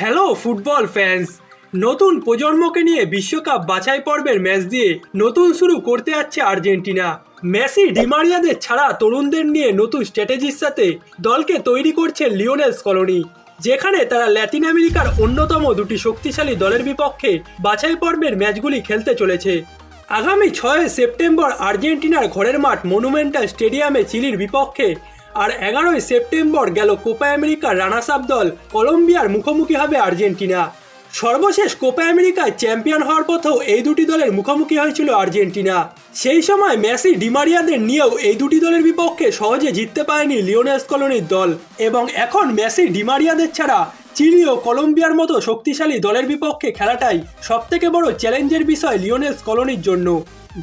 Hello football fans নতুন প্রজন্মকে নিয়ে বিশ্বকাপ বাছাই পর্বের ম্যাচ দিয়ে নতুন শুরু করতে যাচ্ছে আর্জেন্টিনা। মেসি ডিমারিয়াদের ছাড়া তরুণদের নিয়ে নতুন স্ট্র্যাটেজির সাথে দলকে তৈরি করছে লিওনেল কলোনি, যেখানে তারা ল্যাটিন আমেরিকার অন্যতম দুটি শক্তিশালী দলের বিপক্ষে বাছাই পর্বের ম্যাচগুলি খেলতে চলেছে। আগামী ছয় সেপ্টেম্বর আর্জেন্টিনার ঘরের মাঠ মনুমেন্টাল স্টেডিয়ামে চিলির বিপক্ষে আর এগারোই সেপ্টেম্বর গেল কোপা আমেরিকার রানার্স আপ দল কলম্বিয়ার মুখোমুখি হবে আর্জেন্টিনা। সর্বশেষ কোপা আমেরিকায় চ্যাম্পিয়ন হওয়ার পথেও এই দুটি দলের মুখোমুখি হয়েছিল আর্জেন্টিনা। সেই সময় মেসি ডিমারিয়াদের নিয়েও এই দুটি দলের বিপক্ষে সহজে জিততে পারেনি লিওনেস কলোনির দল এবং এখন মেসি ডিমারিয়াদের ছাড়া চিলি ও কলম্বিয়ার মতো শক্তিশালী দলের বিপক্ষে খেলাটাই সবথেকে বড় চ্যালেঞ্জের বিষয় লিওনেস কলোনির জন্য।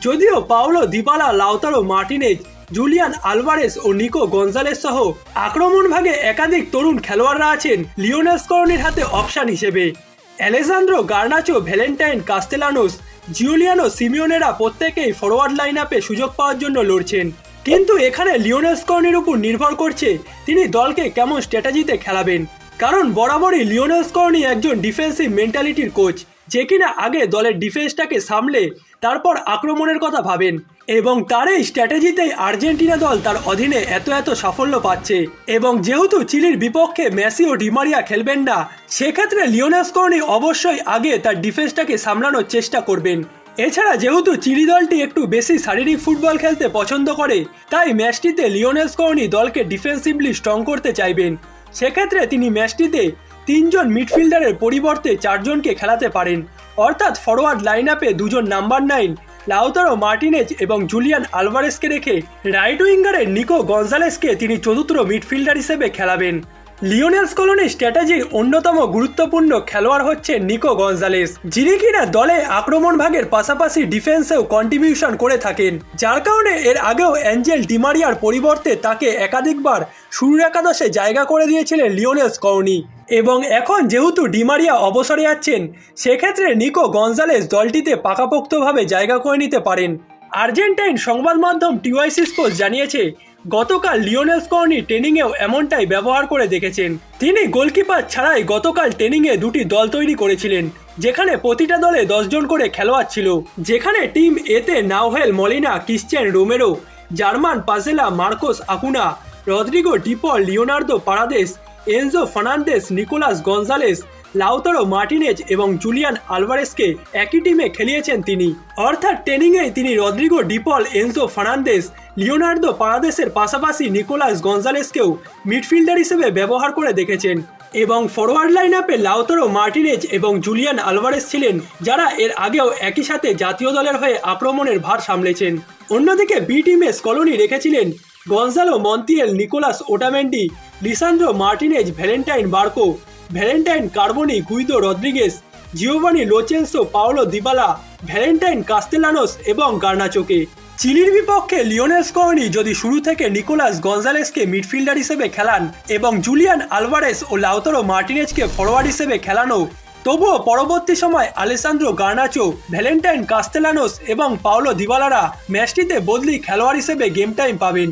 যদিও Paulo Dybala, Lautaro Martinez Julian Alvarez ও নিকো গঞ্জালেস সহ আক্রমণ ভাগে একাধিক তরুণ খেলোয়াড়রা আছেন লিওনেস কলোনির হাতে অপশান হিসেবে। Alessandro Garnacho, Valentin Castellanos, Giuliano সিমিওনেরা প্রত্যেকেই ফরওয়ার্ড লাইন আপে সুযোগ পাওয়ার জন্য লড়ছেন। কিন্তু এখানে লিওনেস কর্নির উপর নির্ভর করছে তিনি দলকে কেমন স্ট্র্যাটেজিতে খেলাবেন। কারণ বরাবরই লিওনেস কর্নি একজন ডিফেন্সিভ মেন্টালিটির কোচ যে কিনা আগে দলের ডিফেন্সটাকে সামলে তারপর আক্রমণের কথা ভাবেন। এবং তার এই স্ট্র্যাটেজিতেই আর্জেন্টিনা দল তার অধীনে এত এত সাফল্য পাচ্ছে। এবং যেহেতু চিলির বিপক্ষে মেসি ও ডিমারিয়া খেলবেন না, সেক্ষেত্রে লিওনাস কর্নি অবশ্যই আগে তার ডিফেন্সটাকে সামলানোর চেষ্টা করবেন। এছাড়া যেহেতু চিলি দলটি একটু বেশি শারীরিক ফুটবল খেলতে পছন্দ করে, তাই ম্যাচটিতে লিওনেস কর্নি দলকে ডিফেন্সিভলি স্ট্রং করতে চাইবেন। সেক্ষেত্রে তিনি ম্যাচটিতে তিনজন মিডফিল্ডারের পরিবর্তে চারজনকে খেলাতে পারেন। অর্থাৎ ফরওয়ার্ড লাইন আপে দুজন নাম্বার নাইন লাউতারো মার্টিনেজ এবং জুলিয়ান আলভারেসকে রেখে রাইট উইঙ্গারের নিকো গঞ্জালেসকে তিনি চতুর্থ মিডফিল্ডার হিসেবে খেলাবেন। লিওনেলস কলোনি স্ট্র্যাটেজির অন্যতম গুরুত্বপূর্ণ খেলোয়াড় হচ্ছে নিকো গঞ্জালেস যিনি কিনা দলে আক্রমণ ভাগের পাশাপাশি ডিফেন্সেও কন্ট্রিবিউশন করে থাকেন। যার কারণে এর আগেও অ্যাঞ্জেল ডিমারিয়ার পরিবর্তে তাকে একাধিকবার শুরুর একাদশে জায়গা করে দিয়েছিলেন লিওনেলস কর্নি এবং এখন যেহেতু ডিমারিয়া অবসরে যাচ্ছেন সেক্ষেত্রে নিকো গঞ্জালেস দলটিতে পাকাপোক্তভাবে জায়গা করে নিতে পারেন। আর্জেন্টাইন সংবাদ মাধ্যম টিওয়াইসি স্পোর্টস জানিয়েছে, গতকাল লিওনেল স্কর্নি ট্রেনিংয়েও এমনটাই ব্যবহার করে দেখেছেন। তিনি গোলকিপার ছাড়াই গতকাল ট্রেনিংয়ে দুটি দল তৈরি করেছিলেন, যেখানে প্রতিটা দলে দশজন করে খেলোয়াড় ছিল। যেখানে টিম এতে Nahuel Molina, Cristian Romero, German Pezzella Marcos Acuna, Rodrigo De Paul Leandro Paredes Enzo Fernandez Nicolas Gonzalez Lautaro Martinez এবং জুলিয়ান আলভারেসকে একই টিমে খেলিয়েছেন তিনি। অর্থাৎ ট্রেনিংয়ে তিনি Rodrigo De Paul Enzo Fernandez Leandro পারাদেসের পাশাপাশি নিকোলাস গঞ্জালেসকেও মিডফিল্ডার হিসেবে ব্যবহার করে দেখেছেন। এবং ফরওয়ার্ড লাইন আপে লাউতারো মার্টিনেজ এবং জুলিয়ান আলভারেস ছিলেন, যারা এর আগেও একই সাথে জাতীয় দলের হয়ে আক্রমণের ভার সামলেছেন। অন্যদিকে বি টিমে স্কলনি রেখেছিলেন Gonzalo Montiel, Nicolas Otamendi Lisandro Martinez Valentin Barco Valentin Carboni Guido Rodriguez Giovani Lo Celso Paulo Dybala Valentin Castellanos এবং গার্নাচোকে চিলির বিপক্ষে লিওনেস কর্নি যদি শুরু থেকে নিকোলাস গঞ্জালেসকে মিডফিল্ডার হিসেবে খেলান এবং জুলিয়ান আলভারেস ও লাউতারো মার্টিনেজকে ফরওয়ার্ড হিসেবে খেলানো, তবুও পরবর্তী সময় আলেসান্দ্রো গার্নাচো ভ্যালেন্টাইন কাস্তেলানোস এবং পাওলো দিবালারা ম্যাচটিতে বদলি খেলোয়াড় হিসেবে গেম টাইম পাবেন।